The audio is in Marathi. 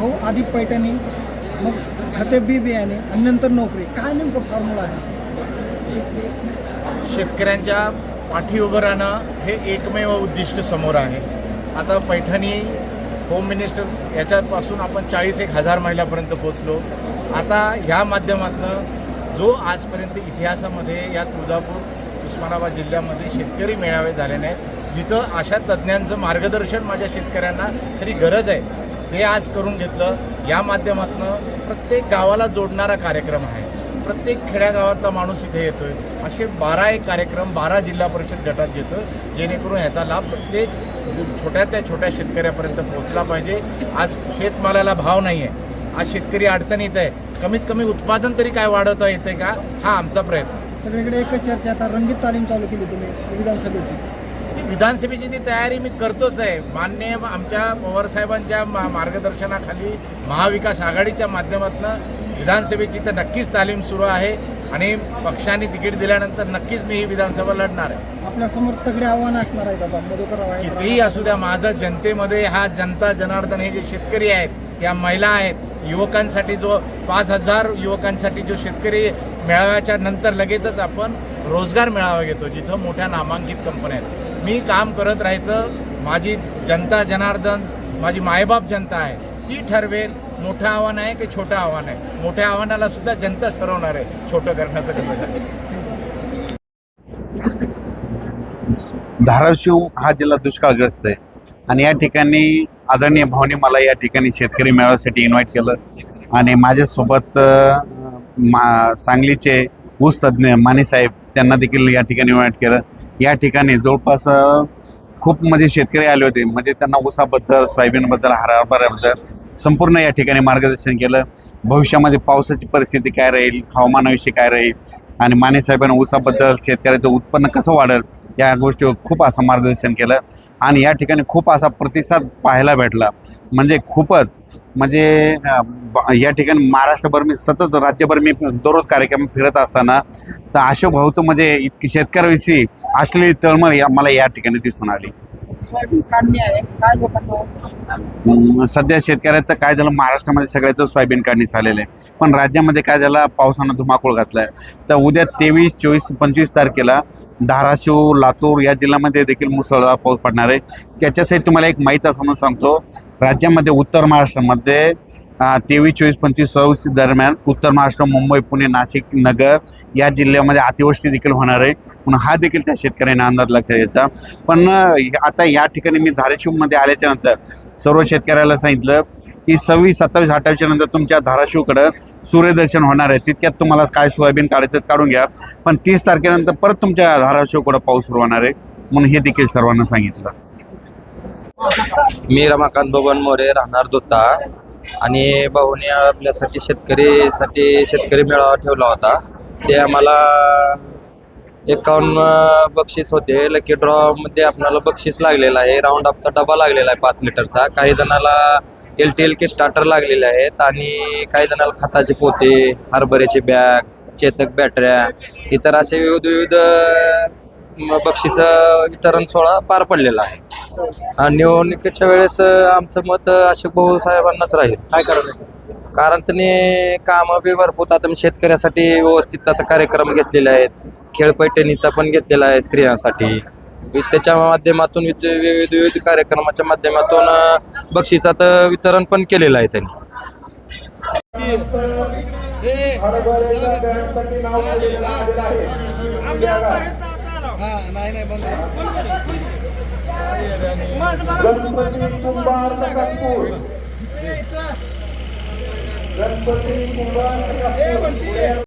भाऊ आधी पैठणी मग खते बी बियाणे आणि नंतर नोकरी. काय नेमकं फॉर्म्युला आहे? शेतकऱ्यांच्या पाठी उभं राहणं हे एकमेव उद्दिष्ट समोर आहे. आता पैठणी होम मिनिस्टर याच्यापासून आपण चाळीस एक हजार महिलापर्यंत पोचलो आता ह्या माध्यमातनं जो आजपर्यंत इतिहासामध्ये या तुळजापूर उस्मानाबाद जिल्ह्यामध्ये शेतकरी मेळावे झाले नाहीत जिथं अशा तज्ज्ञांचं मार्गदर्शन माझ्या शेतकऱ्यांना खरी गरज आहे. हे आज करून घेतलं. या माध्यमातनं प्रत्येक गावाला जोडणारा कार्यक्रम आहे. प्रत्येक खेड्यागावातला माणूस इथे येतोय. असे बारा एक कार्यक्रम बारा जिल्हा परिषद गटात घेतो जेणेकरून ह्याचा लाभ प्रत्येक छोट्या त्या छोट्या शेतकऱ्यापर्यंत पोहोचला पाहिजे. आज शेतमालाला भाव नाही आहे आज शेतकरी अडचणीत आहे. कमीत कमी उत्पादन तरी काय वाढवता येते का? हा आमचा प्रयत्न. सगळीकडे एकच चर्चा आता रंगीत तालीम चालू केली तुम्ही विधानसभेची. विधानसभेची ती तयारी मी करतोच आहे मान्य आमच्या पवारसाहेबांच्या मा- मार्गदर्शनाखाली महाविकास आघाडीच्या माध्यमातून विधानसभेची तर नक्कीच तालीम सुरू आहे आणि पक्षाने तिकीट दिल्यानंतर नक्कीच मी ही विधानसभा लढणार आहे. आपल्यासमोर तगडे आव्हान असणार आहेत आता मधुकर. कितीही असू द्या माझं जनतेमध्ये हा जनता जनार्दन हे जे शेतकरी आहेत या महिला आहेत युवकांसाठी जो पाच हजार युवकांसाठी जो शेतकरी मेळाव्याच्या नंतर लगेचच आपण रोजगार मेळावा घेतो जिथं मोठ्या नामांकित कंपन्या आहेत. मी काम करत राहायचं माझी जनता जनार्दन माझी मायबाप जनता आहे ती ठरवेल मोठं आव्हान आहे की छोटं आव्हान आहे? मोठ्या आव्हानाला सुद्धा जनताच ठरवणार आहे छोटं करण्याचं कसं आहे? धाराशिव हा जिल्हा दुष्काळग्रस्त आहे. आणि या ठिकाणी आदरणीय भावने मला या ठिकाणी शेतकरी मेळाव्यासाठी इन्व्हाइट केलं. आणि माझ्यासोबत मा सांगलीचे ऊस तज्ज्ञ माने साहेब त्यांना देखील या ठिकाणी इन्व्हाइट केलं. या ठिकाणी जवळपास खूप म्हणजे शेतकरी आले होते. म्हणजे त्यांना ऊसाबद्दल सोयाबीनबद्दल हरभऱ्याबद्दल संपूर्ण या ठिकाणी मार्गदर्शन केलं. भविष्यामध्ये पावसाची परिस्थिती काय राहील? हवामानाविषयी काय राहील? आणि माने साहेबांनी ऊसाबद्दल शेतकऱ्याचं उत्पन्न कसं वाढेल या गोष्टीवर खूप असं मार्गदर्शन केलं. आणि या ठिकाणी खूप असा प्रतिसाद पाहायला भेटला. म्हणजे खूपच म्हणजे या ठिकाणी महाराष्ट्रभर मी सतत राज्यभर मी दररोज कार्यक्रम फिरत असताना तर अशोक भाऊचं म्हणजे इतकी शेतकऱ्याविषयी असलेली तळमळ या मला या ठिकाणी दिसून आली. सोयाबीन काढणी आहे. काय लोकांना? सध्या शेतकऱ्याचं काय झालं? महाराष्ट्रामध्ये सगळ्याचं सोयाबीन काढणी झालेलं आहे. पण राज्यामध्ये काय झालं? पावसानं धुमाकूळ घातलाय. तर उद्या तेवीस चोवीस पंचवीस तारखेला धाराशिव लातूर या जिल्ह्यामध्ये देखील मुसळधार पाऊस पडणार आहे. त्याच्यासाठी तुम्हाला एक माहीत असं म्हणून सांगतो. राज्यामध्ये उत्तर महाराष्ट्रामध्ये तेवीस चोवीस पंचवीस सव्वीस दरम्यान उत्तर महाराष्ट्र मुंबई पुणे नाशिक नगर या जिल्ह्यामध्ये अतिवृष्टी देखील होणार आहे. म्हणून हा देखील त्या शेतकऱ्यांना अंदाज लक्षात यायचा पण आता या ठिकाणी मी धाराशिवमध्ये आल्याच्यानंतर सर्व शेतकऱ्याला सांगितलं की सव्वीस सत्तावीस अठ्ठावीसच्या नंतर तुमच्या धाराशिवकडं सूर्यदर्शन होणार आहे. तितक्यात तुम्हाला काय सोयाबीन काढायचं काढून घ्या. पण तीस तारखेनंतर परत तुमच्या धाराशिवकडं पाऊस सुरू होणार आहे म्हणून हे देखील सर्वांना सांगितलं. मी रमाकांत बबन मोरे राहणार दोता आणि भाऊने आपल्यासाठी शेतकरीसाठी शेतकरी मेळावा ठेवला होता. ते आम्हाला एकावन्न बक्षीस होते. लकी ड्रॉमध्ये आपल्याला बक्षीस लागलेलं आहे. राऊंड अपचा डबा लागलेला आहे पाच लिटरचा. काही जणाला L T L K starter लागलेले आहेत आणि काही जणाला खताचे पोते हरभऱ्याचे बॅग चेतक बॅटऱ्या इतर असे विविध विविध बक्षीस वितरण सोहळा पार पडलेला आहे. आणि निवडणुकीच्या वेळेस आमचं मत अशोक भाऊ साहेबांनाच राहील. काय करायचं कारण त्यांनी कामं बी भरपूर आता शेतकऱ्यासाठी व्यवस्थित आता कार्यक्रम घेतलेले आहेत. खेळ पैठणीचा पण घेतलेला आहे स्त्रियांसाठी. त्याच्या माध्यमातून विविध विविध कार्यक्रमाच्या माध्यमातून बक्षिसाचं वितरण पण केलेलं आहे त्यांनी. गणपती कुंभार सकटपूर गणपती कुंभार सकटपूर